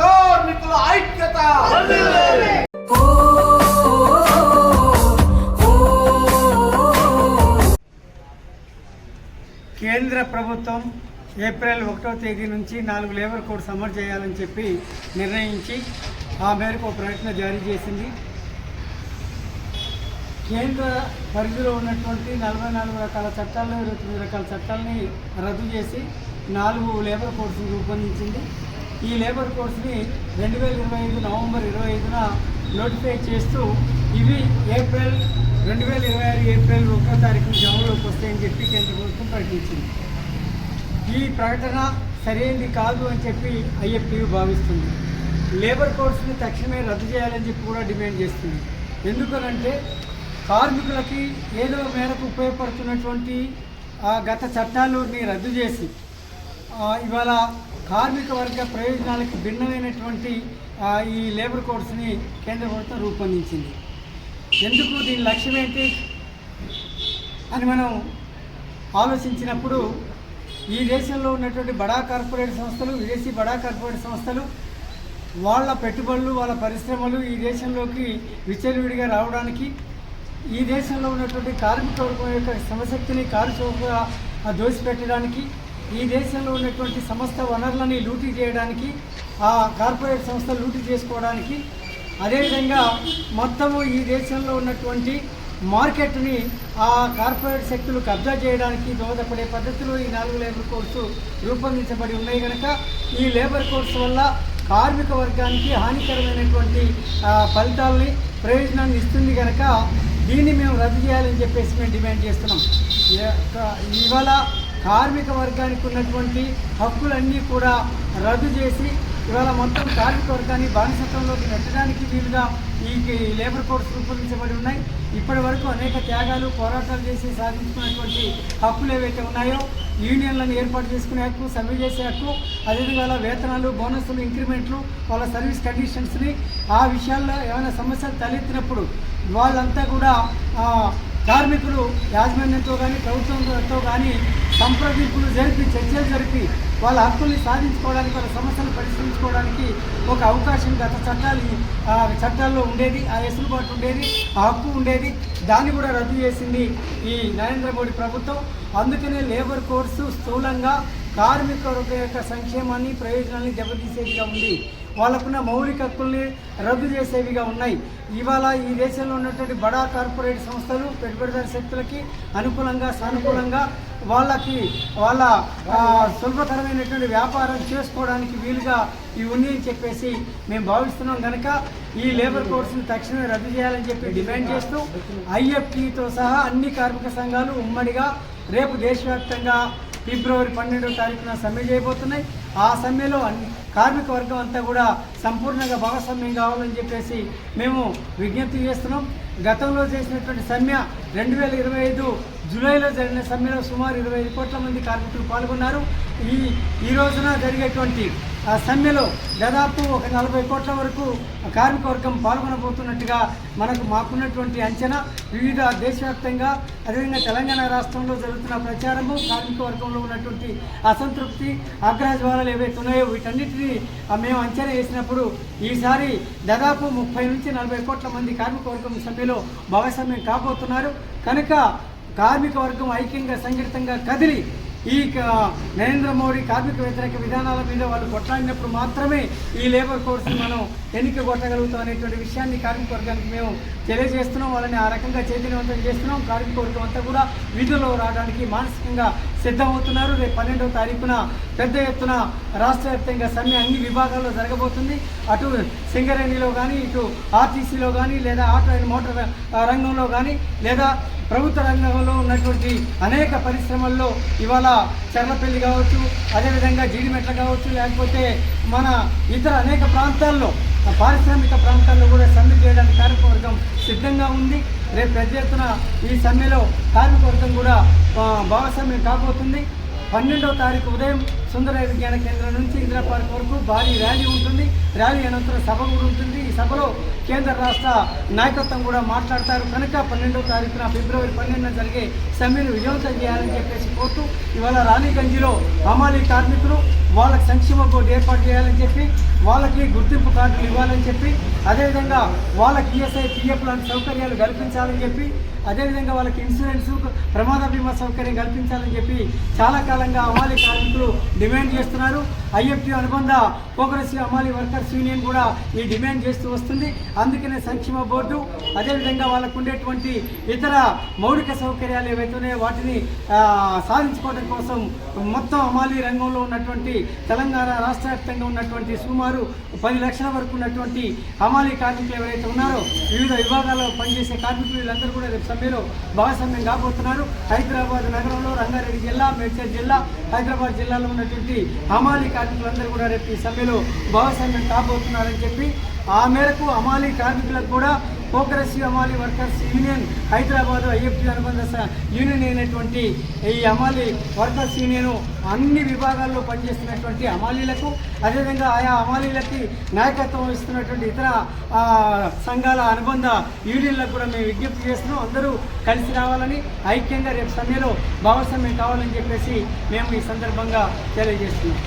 కార్మికుల ఐక్యత కేంద్ర ప్రభుత్వం ఏప్రిల్ ఒకటో తేదీ నుంచి నాలుగు లేబర్ కోడ్స్ అమలు చేయాలని చెప్పి నిర్ణయించి ఆ మేరకు ఒక ప్రకటన జారీ చేసింది. కేంద్ర పరిధిలో ఉన్నటువంటి నలభై నాలుగు రకాల చట్టాల్లో ఇరవై తొమ్మిది రకాల చట్టాలని రద్దు చేసి నాలుగు లేబర్ కోడ్స్ని రూపొందించింది. ఈ లేబర్ కోడ్స్ని రెండు వేల ఇరవై ఐదు నవంబర్ ఇరవై ఐదున నోటిఫై చేస్తూ ఇవి ఏప్రిల్ రెండు వేల ఇరవై ఆరు ఏప్రిల్ ఒకటో తారీఖు నుంచి అమలులోకి వస్తాయని చెప్పి కేంద్ర ప్రభుత్వం ప్రకటించింది. ఈ ప్రకటన సరైనది కాదు అని చెప్పి ఐఎఫ్టీ భావిస్తుంది. లేబర్ కోడ్స్ని తక్షణమే రద్దు చేయాలని చెప్పి కూడా డిమాండ్ చేస్తుంది. ఎందుకనంటే కార్మికులకి ఏదో మేరకు ఉపయోగపడుతున్నటువంటి ఆ, గత చట్టాలని రద్దు చేసి ఇవాళ కార్మిక వర్గ ప్రయోజనాలకు భిన్నమైనటువంటి ఈ లేబర్ కోడ్స్ని కేంద్ర ప్రభుత్వం రూపొందించింది. ఎందుకు దీని లక్ష్యం ఏంటి అని మనం ఆలోచించినప్పుడు ఈ దేశంలో ఉన్నటువంటి బడా కార్పొరేట్ సంస్థలు విదేశీ బడా కార్పొరేట్ సంస్థలు వాళ్ళ పెట్టుబడులు వాళ్ళ పరిశ్రమలు ఈ దేశంలోకి విచ్చలవిడిగా రావడానికి ఈ దేశంలో ఉన్నటువంటి కార్మిక వర్గం యొక్క శ్రమశక్తిని కారుచౌకగా దోసిపెట్టడానికి ఈ దేశంలో ఉన్నటువంటి సమస్త వనరులని లూటీ చేయడానికి ఆ కార్పొరేట్ సంస్థలు లూటీ చేసుకోవడానికి అదేవిధంగా మొత్తము ఈ దేశంలో ఉన్నటువంటి మార్కెట్ని ఆ కార్పొరేట్ శక్తులు కబ్జా చేయడానికి దోహదపడే పద్ధతిలో ఈ నాలుగు లేబర్ కోడ్స్ రూపొందించబడి ఉన్నాయి కనుక ఈ లేబర్ కోడ్స్ వల్ల కార్మిక వర్గానికి హానికరమైనటువంటి ఫలితాలని ప్రయోజనాన్ని ఇస్తుంది కనుక దీన్ని మేము రద్దు చేయాలని చెప్పేసి మేము డిమాండ్ చేస్తున్నాం. ఇవాళ కార్మిక వర్గానికి ఉన్నటువంటి హక్కులన్నీ కూడా రద్దు చేసి ఇవాళ మొత్తం కార్మిక వర్గాన్ని బానిసత్వంలోకి నెట్టడానికి వీలుగా ఈ లేబర్ కోడ్స్ రూపొందించబడి ఉన్నాయి. ఇప్పటి వరకు అనేక త్యాగాలు పోరాటాలు చేసి సాధించుకున్నటువంటి హక్కులు ఏవైతే ఉన్నాయో యూనియన్లను ఏర్పాటు చేసుకునే హక్కు సమ్మె చేసే హక్కు అదేవిధంగా వాళ్ళ వేతనాలు బోనస్లు ఇంక్రిమెంట్లు వాళ్ళ సర్వీస్ కండిషన్స్ని ఆ విషయాల్లో ఏమైనా సమస్యలు తలెత్తినప్పుడు వాళ్ళంతా కూడా కార్మికులు యాజమాన్యంతో కానీ ప్రభుత్వంతో కానీ సంప్రదింపులు జరిపి చర్చలు జరిపి వాళ్ళ హక్కుల్ని సాధించుకోవడానికి వాళ్ళ సమస్యలు పరిష్కరించుకోవడానికి ఒక అవకాశం గత చట్టాలు చట్టాల్లో ఉండేది ఆ వెసులుబాటు ఉండేది ఆ హక్కు ఉండేది. దాన్ని కూడా రద్దు చేసింది ఈ నరేంద్ర మోడీ ప్రభుత్వం. అందుకనే లేబర్ కోర్సు స్థూలంగా కార్మికుల యొక్క సంక్షేమాన్ని ప్రయోజనాన్ని దెబ్బతీసేదిగా ఉంది. వాళ్ళకున్న మౌలిక హక్కుల్ని రద్దు చేసేవిగా ఉన్నాయి. ఇవాళ ఈ దేశంలో ఉన్నటువంటి బడా కార్పొరేట్ సంస్థలు పెట్టుబడిదారు శక్తులకి అనుకూలంగా సానుకూలంగా వాళ్ళకి వాళ్ళ సులభతరమైనటువంటి వ్యాపారం చేసుకోవడానికి వీలుగా ఇవి ఉన్నాయని చెప్పేసి మేము భావిస్తున్నాం. కనుక ఈ లేబర్ కోడ్స్ని తక్షణమే రద్దు చేయాలని చెప్పి డిమాండ్ చేస్తూ ఐఎఫ్టీతో సహా అన్ని కార్మిక సంఘాలు ఉమ్మడిగా రేపు దేశవ్యాప్తంగా ఫిబ్రవరి పన్నెండవ తారీఖున సమ్మె చేయబోతున్నాయి. ఆ సమ్మెలో అన్ని కార్మిక వర్గం అంతా కూడా సంపూర్ణంగా భాగస్వామ్యం కావాలని చెప్పేసి మేము విజ్ఞప్తి చేస్తున్నాం. గతంలో చేసినటువంటి సమ్మె రెండు వేల ఇరవై ఐదు జూలైలో జరిగిన సమ్మెలో సుమారు ఇరవై ఐదు కోట్ల మంది కార్మికులు పాల్గొన్నారు. ఈ ఈ రోజున జరిగేటువంటి ఆ సమ్మెలో దాదాపు ఒక నలభై కోట్ల వరకు కార్మిక వర్గం పాల్గొనబోతున్నట్టుగా మనకు మాకున్నటువంటి అంచనా వివిధ దేశవ్యాప్తంగా అదేవిధంగా తెలంగాణ రాష్ట్రంలో జరుగుతున్న ప్రచారము కార్మిక వర్గంలో ఉన్నటువంటి అసంతృప్తి ఆగ్రహజ్వాలాలు ఏవైతే ఉన్నాయో వీటన్నిటిని మేము అంచనా వేసినప్పుడు ఈసారి దాదాపు ముప్పై నుంచి నలభై కోట్ల మంది కార్మిక వర్గం భాగస్వామ్యం కాబోతున్నారు. కనుక కార్మిక వర్గం ఐక్యంగా సంఘటితంగా కదిలి ఈ నరేంద్ర మోడీ కార్మిక వ్యతిరేక విధానాల మీద వాళ్ళు కొట్లాడినప్పుడు మాత్రమే ఈ లేబర్ కోర్స్ని మనం ఎన్నిక కొట్టగలుగుతాం అనేటువంటి విషయాన్ని కార్మిక వర్గానికి మేము తెలియజేస్తున్నాం. వాళ్ళని ఆ రకంగా చైతన్యవంతం చేస్తున్నాం. కార్మిక వర్గం అంతా కూడా విధుల్లో రావడానికి మానసికంగా సిద్ధమవుతున్నారు. రేపు పన్నెండవ తారీఖున పెద్ద ఎత్తున రాష్ట్ర వ్యాప్తంగా సమ్మె అన్ని విభాగాల్లో జరగబోతుంది. అటు సింగరేణిలో కానీ ఇటు ఆర్టీసీలో కానీ లేదా ఆటో అండ్ మోటార్ రంగంలో కానీ లేదా ప్రభుత్వ రంగంలో ఉన్నటువంటి అనేక పరిశ్రమల్లో ఇవాళ చర్లపల్లి కావచ్చు అదేవిధంగా జీడిమెట్ల కావచ్చు లేకపోతే మన ఇతర అనేక ప్రాంతాల్లో పారిశ్రామిక ప్రాంతాల్లో కూడా సమ్మె చేయడానికి కార్మికవర్గం సిద్ధంగా ఉంది. రేపు పెద్ద ఎత్తున ఈ సమ్మెలో కార్మికవర్గం కూడా భాగస్వామ్యం కాబోతుంది. పన్నెండవ తారీఖు ఉదయం సుందర విజ్ఞాన కేంద్రం నుంచి ఇందిరా పార్క్ వరకు భారీ ర్యాలీ ఉంటుంది. ర్యాలీ అనంతరం సభ కూడా ఉంటుంది. ఈ సభలో కేంద్ర రాష్ట్ర నాయకత్వం కూడా మాట్లాడతారు. కనుక పన్నెండవ తారీఖున ఫిబ్రవరి పన్నెండున జరిగే సమ్మెను విజయవంతం చేయాలని చెప్పేసి కోరుతూ ఇవాళ రాణిగంజిలో హమాలీ కార్మికులు వాళ్ళకి సంక్షేమ బోర్డు ఏర్పాటు చేయాలని చెప్పి వాళ్ళకి గుర్తింపు కార్డులు ఇవ్వాలని చెప్పి అదేవిధంగా వాళ్ళకి ఈఎస్ఐ పిఎఫ్ లాంటి సౌకర్యాలు కల్పించాలని చెప్పి అదేవిధంగా వాళ్ళకి ఇన్సూరెన్స్ ప్రమాద బీమా సౌకర్యం కల్పించాలని చెప్పి చాలా కాలంగా అమాలి కార్మికులు డిమాండ్ చేస్తున్నారు. ఐఎఫ్టీ అనుబంధ కోకరసి అమాలి వర్కర్స్ యూనియన్ కూడా ఈ డిమాండ్ చేస్తూ వస్తుంది. అందుకనే సంక్షేమ బోర్డు అదేవిధంగా వాళ్ళకు ఉండేటువంటి ఇతర మౌలిక సౌకర్యాలు ఏవైతే వాటిని సాధించుకోవడం కోసం మొత్తం అమాలి రంగంలో ఉన్నటువంటి తెలంగాణ రాష్ట్ర వ్యాప్తంగా ఉన్నటువంటి సుమారు పది లక్షల వరకు ఉన్నటువంటి అమాలి కార్మికులు ఎవరైతే ఉన్నారో వివిధ విభాగాల్లో పనిచేసే కార్మికులు వీళ్ళందరూ కూడా రేపు సమ్మెలో భాగస్వామ్యం కాబోతున్నారు. హైదరాబాద్ నగరంలో రంగారెడ్డి జిల్లా మేడ్చల్ జిల్లా హైదరాబాద్ జిల్లాలో ఉన్నటువంటి అమాలి కార్మికులందరూ కూడా రేపు ఈ సమ్మెలో భాగస్వామ్యం కాబోతున్నారని చెప్పి ఆ మేరకు అమాలి కార్మికులకు కూడా కోకరసి అమాలి వర్కర్స్ యూనియన్ హైదరాబాద్ ఐఎఫ్టీ అనుబంధ యూనియన్ అయినటువంటి ఈ అమాలి వర్కర్స్ యూనియన్ అన్ని విభాగాల్లో పనిచేస్తున్నటువంటి అమాలీలకు అదేవిధంగా ఆయా అమాలీలకి నాయకత్వం ఇస్తున్నటువంటి ఇతర సంఘాల అనుబంధ యూనియన్లకు కూడా మేము విజ్ఞప్తి చేస్తున్నాం. అందరూ కలిసి రావాలని ఐక్యంగా రేపు సమ్మెలో భాగస్వామ్యం కావాలని చెప్పేసి మేము ఈ సందర్భంగా తెలియజేస్తున్నాం.